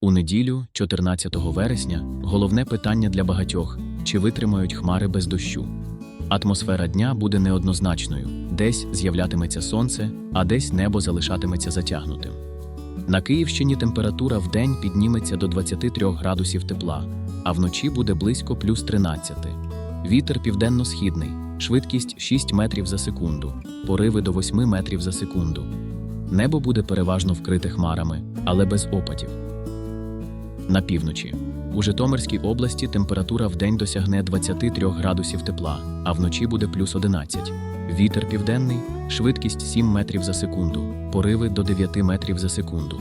У неділю, 14 вересня, головне питання для багатьох чи витримають хмари без дощу. Атмосфера дня буде неоднозначною: десь з'являтиметься сонце, а десь небо залишатиметься затягнутим. На Київщині температура в день підніметься до 23 градусів тепла, а вночі буде близько плюс 13. Вітер південно-східний, швидкість 6 метрів за секунду, пориви до 8 метрів за секунду. Небо буде переважно вкрите хмарами, але без опадів. На півночі. У Житомирській області температура вдень досягне 23 градусів тепла, а вночі буде плюс 11. Вітер південний, швидкість 7 метрів за секунду, пориви до 9 метрів за секунду.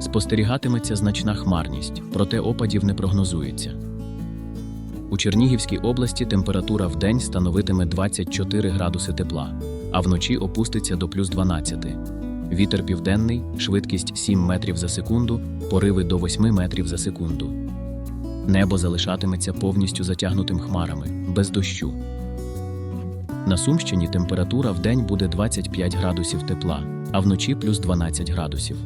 Спостерігатиметься значна хмарність, проте опадів не прогнозується. У Чернігівській області температура вдень становитиме 24 градуси тепла, а вночі опуститься до плюс 12. Вітер південний, швидкість 7 метрів за секунду, пориви до 8 метрів за секунду. Небо залишатиметься повністю затягнутим хмарами, без дощу. На Сумщині температура вдень буде 25 градусів тепла, а вночі плюс 12 градусів.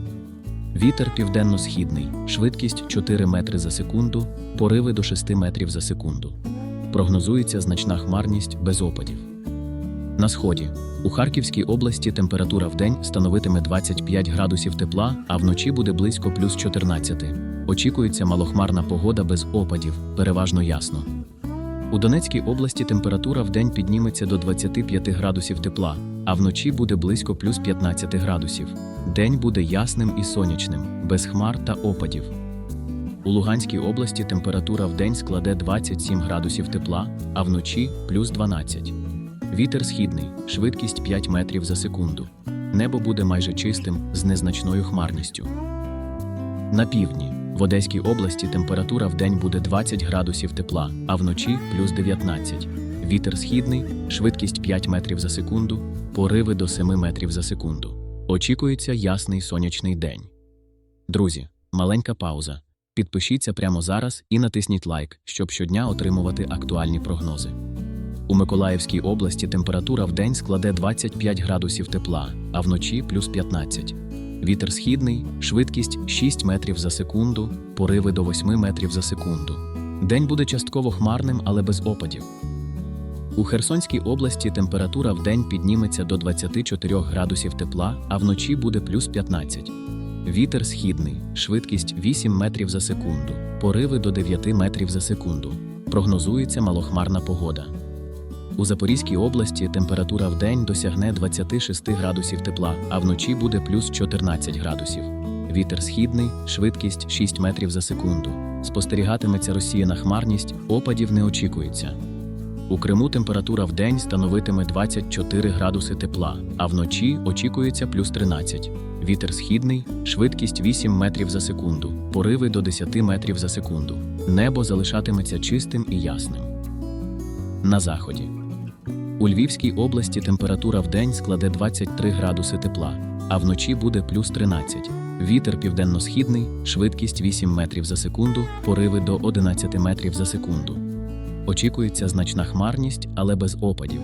Вітер південно-східний, швидкість 4 метри за секунду, пориви до 6 метрів за секунду. Прогнозується значна хмарність без опадів. На сході у Харківській області температура вдень становитиме 25 градусів тепла, а вночі буде близько плюс 14. Очікується малохмарна погода без опадів, переважно ясно. У Донецькій області температура вдень підніметься до 25 градусів тепла, а вночі буде близько плюс 15 градусів. День буде ясним і сонячним, без хмар та опадів. У Луганській області температура вдень складе 27 градусів тепла, а вночі плюс 12. Вітер східний, швидкість 5 метрів за секунду. Небо буде майже чистим з незначною хмарністю. На півдні в Одеській області температура вдень буде 20 градусів тепла, а вночі плюс 19. Вітер східний, швидкість 5 метрів за секунду, пориви до 7 метрів за секунду. Очікується ясний сонячний день. Друзі, маленька пауза. Підпишіться прямо зараз і натисніть лайк, щоб щодня отримувати актуальні прогнози. У Миколаївській області температура вдень складе 25 градусів тепла, а вночі плюс 15. Вітер східний, швидкість 6 метрів за секунду, пориви до 8 метрів за секунду. День буде частково хмарним, але без опадів. У Херсонській області температура вдень підніметься до 24 градусів тепла, а вночі буде плюс 15. Вітер східний, швидкість 8 метрів за секунду, пориви до 9 метрів за секунду. Прогнозується малохмарна погода. У Запорізькій області температура вдень досягне 26 градусів тепла, а вночі буде плюс 14 градусів. Вітер східний, швидкість 6 метрів за секунду. Спостерігатиметься розсіяна хмарність, опадів не очікується. У Криму температура вдень становитиме 24 градуси тепла, а вночі очікується плюс 13. Вітер східний, швидкість 8 метрів за секунду, пориви до 10 метрів за секунду. Небо залишатиметься чистим і ясним. На заході. У Львівській області температура вдень складе 23 градуси тепла, а вночі буде плюс 13. Вітер південно-східний, швидкість 8 метрів за секунду, пориви до 11 метрів за секунду. Очікується значна хмарність, але без опадів.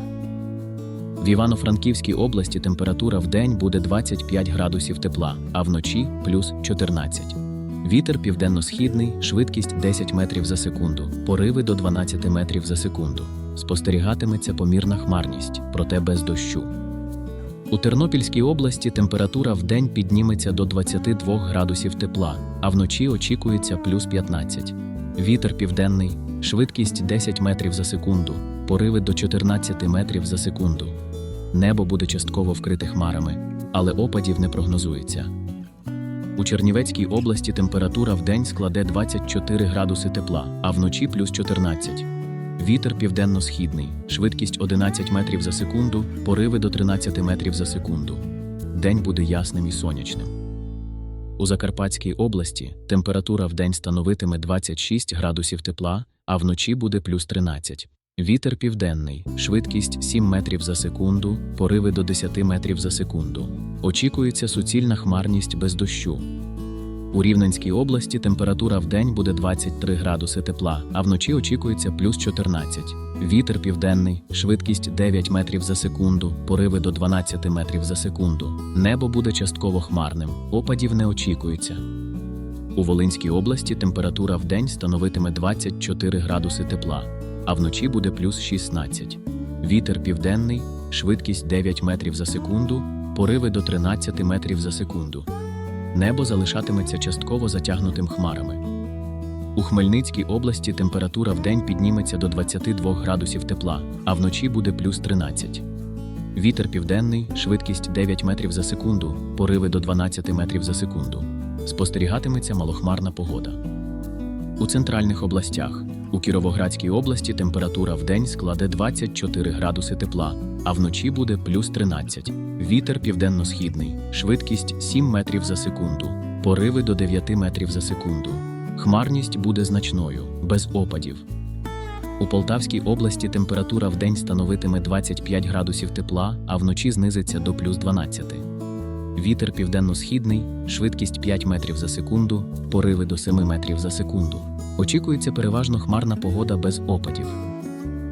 В Івано-Франківській області температура вдень буде 25 градусів тепла, а вночі плюс 14. Вітер південно-східний, швидкість 10 метрів за секунду, пориви до 12 метрів за секунду. Спостерігатиметься помірна хмарність, проте без дощу. У Тернопільській області температура вдень підніметься до 22 градусів тепла, а вночі очікується плюс 15. Вітер південний, швидкість 10 метрів за секунду, пориви до 14 метрів за секунду. Небо буде частково вкрите хмарами, але опадів не прогнозується. У Чернівецькій області температура вдень складе 24 градуси тепла, а вночі плюс 14. Вітер південно-східний, швидкість 11 метрів за секунду, пориви до 13 метрів за секунду. День буде ясним і сонячним. У Закарпатській області температура вдень становитиме 26 градусів тепла, а вночі буде плюс 13. Вітер південний, швидкість 7 метрів за секунду, пориви до 10 метрів за секунду. Очікується суцільна хмарність без дощу. У Рівненській області температура вдень буде 23 градуси тепла, а вночі очікується плюс 14. Вітер південний, швидкість 9 метрів за секунду, пориви до 12 метрів за секунду. Небо буде частково хмарним, опадів не очікується. У Волинській області температура в день становитиме 24 градуси тепла, а вночі буде плюс 16. Вітер південний, швидкість 9 метрів за секунду, пориви до 13 метрів за секунду. Небо залишатиметься частково затягнутим хмарами. У Хмельницькій області температура в день підніметься до 22 градусів тепла, а вночі буде плюс 13. Вітер південний, швидкість 9 метрів за секунду, пориви до 12 метрів за секунду. Спостерігатиметься малохмарна погода. У центральних областях. У Кіровоградській області температура в день складе 24 градуси тепла, а вночі буде плюс 13. Вітер південно-східний, швидкість 7 метрів за секунду, пориви до 9 метрів за секунду. Хмарність буде значною, без опадів. У Полтавській області температура в день становитиме 25 градусів тепла, а вночі знизиться до плюс 12. Вітер південно-східний, швидкість 5 метрів за секунду, пориви до 7 метрів за секунду. Очікується переважно хмарна погода без опадів.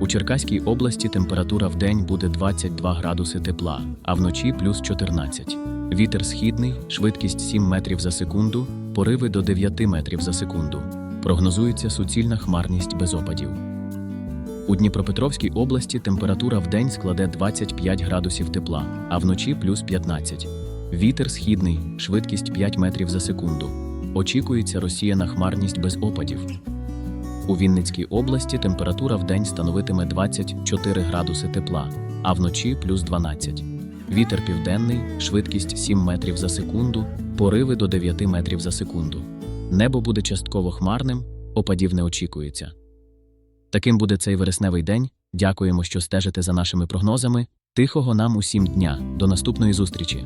У Черкаській області температура в день буде 22 градуси тепла, а вночі плюс 14. Вітер східний, швидкість 7 метрів за секунду, пориви до 9 метрів за секунду. Прогнозується суцільна хмарність без опадів. У Дніпропетровській області температура в день складе 25 градусів тепла, а вночі плюс 15. Вітер східний, швидкість 5 метрів за секунду. Очікується розсіяна хмарність без опадів. У Вінницькій області температура в день становитиме 24 градуси тепла, а вночі плюс 12. Вітер південний, швидкість 7 метрів за секунду, пориви до 9 метрів за секунду. Небо буде частково хмарним, опадів не очікується. Таким буде цей вересневий день. Дякуємо, що стежите за нашими прогнозами. Тихого нам усім дня. До наступної зустрічі!